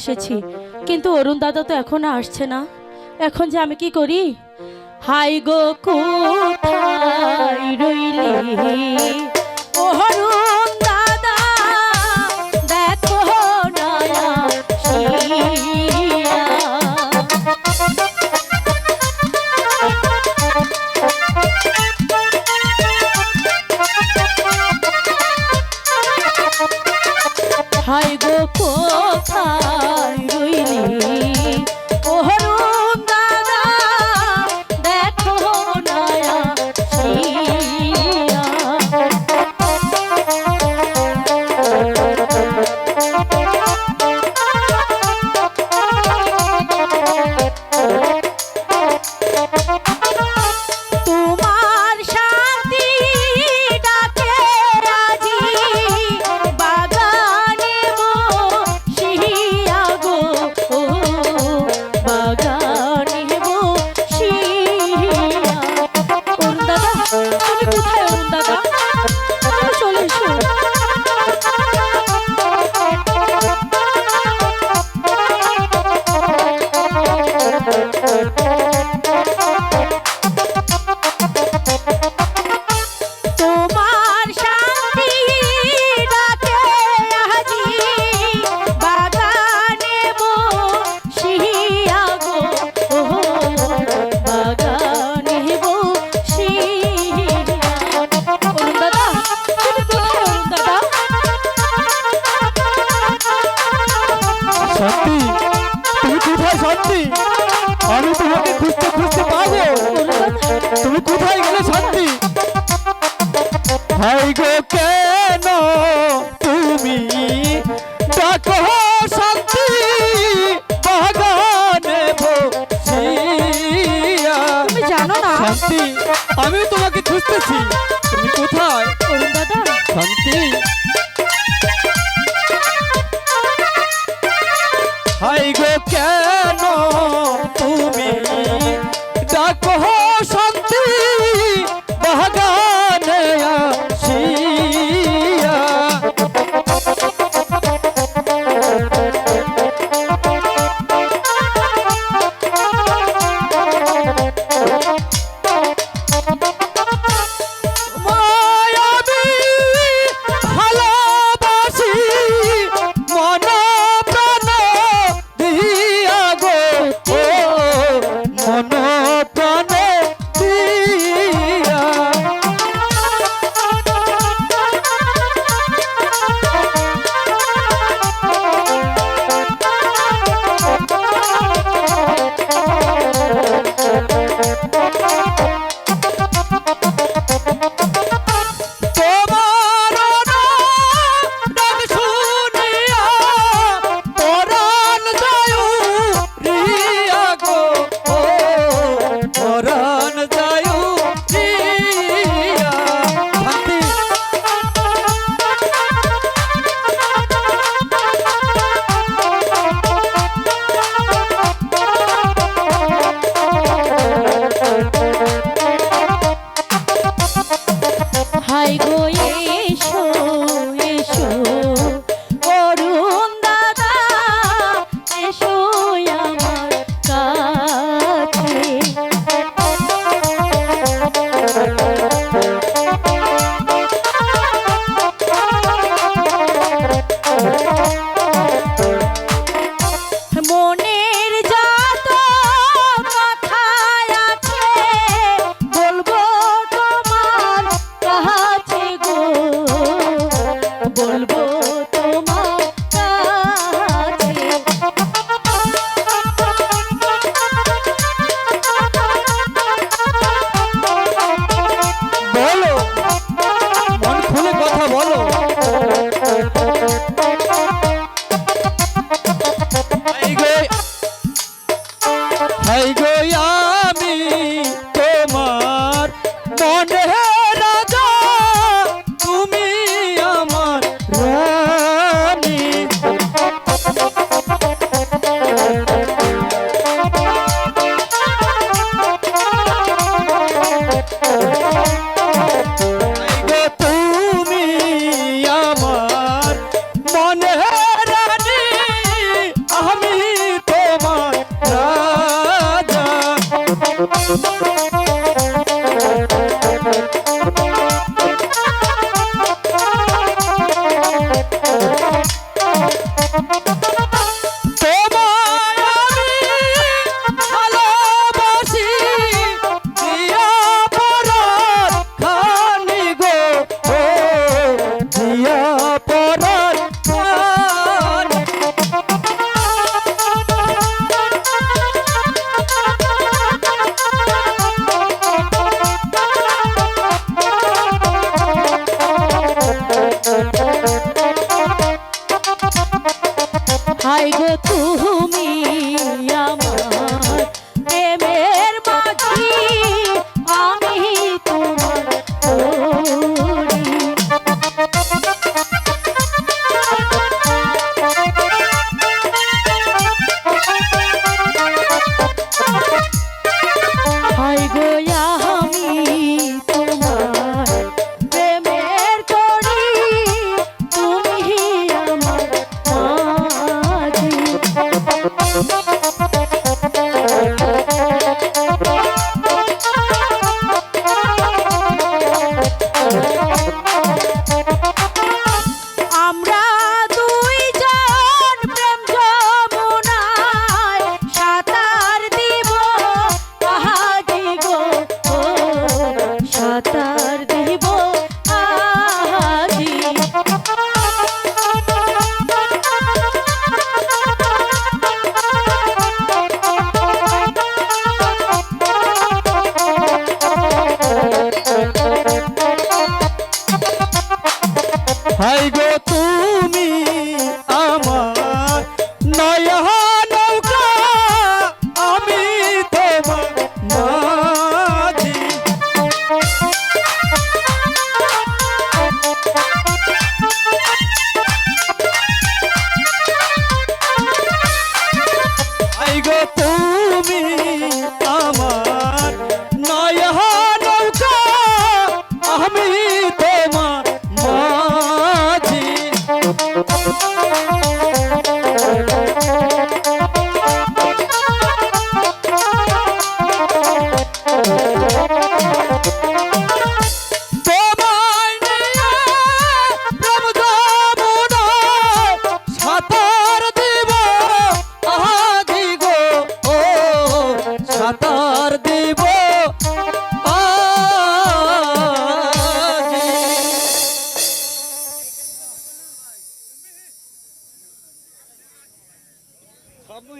এসেছি। কিন্তু অরুণ দাদা তো এখন আসছে না। এখন যে আমি কি করি? হাই গো, কোথায় রইলি? অরুণ দাদা, দেখো হাই গো, কোথায় petit. Thank you.